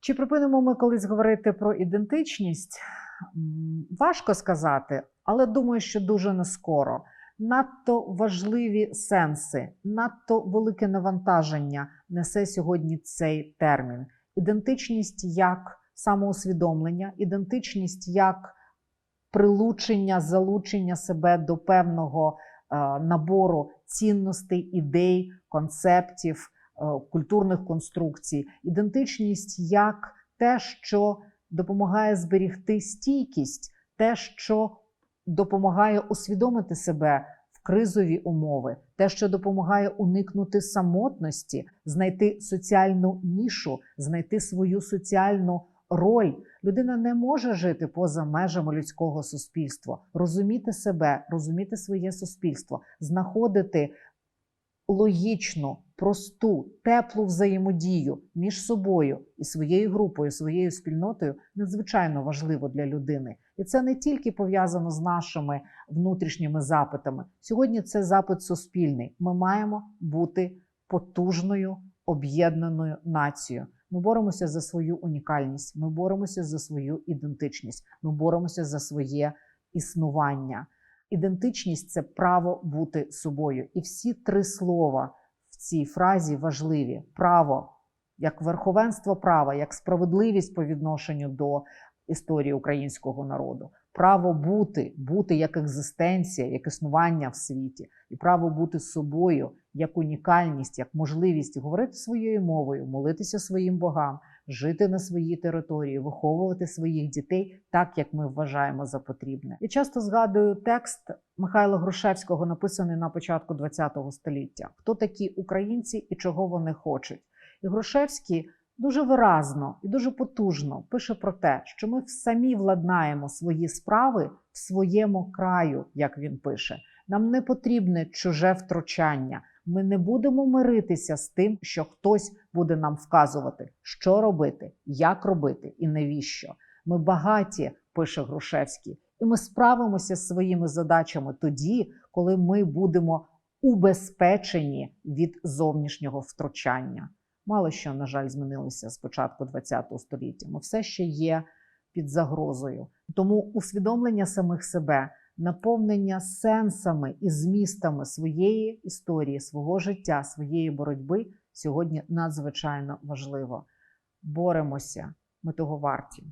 Чи припинимо ми колись говорити про ідентичність? Важко сказати, але думаю, що дуже не скоро. Надто важливі сенси, надто велике навантаження несе сьогодні цей термін. Ідентичність як самоусвідомлення, ідентичність як прилучення, залучення себе до певного набору цінностей, ідей, концептів, е, культурних конструкцій, ідентичність як те, що допомагає зберігти стійкість, те, що допомагає усвідомити себе в кризові умови, те, що допомагає уникнути самотності, знайти соціальну нішу, знайти свою соціальну роль. Людина не може жити поза межами людського суспільства, розуміти себе, розуміти своє суспільство, знаходити логічну, просту, теплу взаємодію між собою і своєю групою, своєю спільнотою надзвичайно важливо для людини. І це не тільки пов'язано з нашими внутрішніми запитами. Сьогодні це запит суспільний. Ми маємо бути потужною, об'єднаною нацією. Ми боремося за свою унікальність, ми боремося за свою ідентичність, ми боремося за своє існування. Ідентичність це право бути собою. І всі три слова в цій фразі важливі: право як верховенство права, як справедливість по відношенню до історії українського народу, право бути, бути як екзистенція, як існування в світі, і право бути собою як унікальність, як можливість говорити своєю мовою, молитися своїм богам, жити на своїй території, виховувати своїх дітей так, як ми вважаємо за потрібне. Я часто згадую текст Михайла Грушевського, написаний на початку ХХ століття: хто такі українці і чого вони хочуть. І Грушевський дуже виразно і дуже потужно пише про те, що ми самі владнаємо свої справи в своєму краю, як він пише. Нам не потрібне чуже втручання. Ми не будемо миритися з тим, що хтось буде нам вказувати, що робити, як робити і навіщо. Ми багаті, пише Грушевський, і ми справимося з своїми задачами тоді, коли ми будемо убезпечені від зовнішнього втручання. Мало що, на жаль, змінилося з початку ХХ століття. Ми все ще є під загрозою. Тому усвідомлення самих себе, наповнення сенсами і змістами своєї історії, свого життя, своєї боротьби сьогодні надзвичайно важливо. Боремося, ми того варті.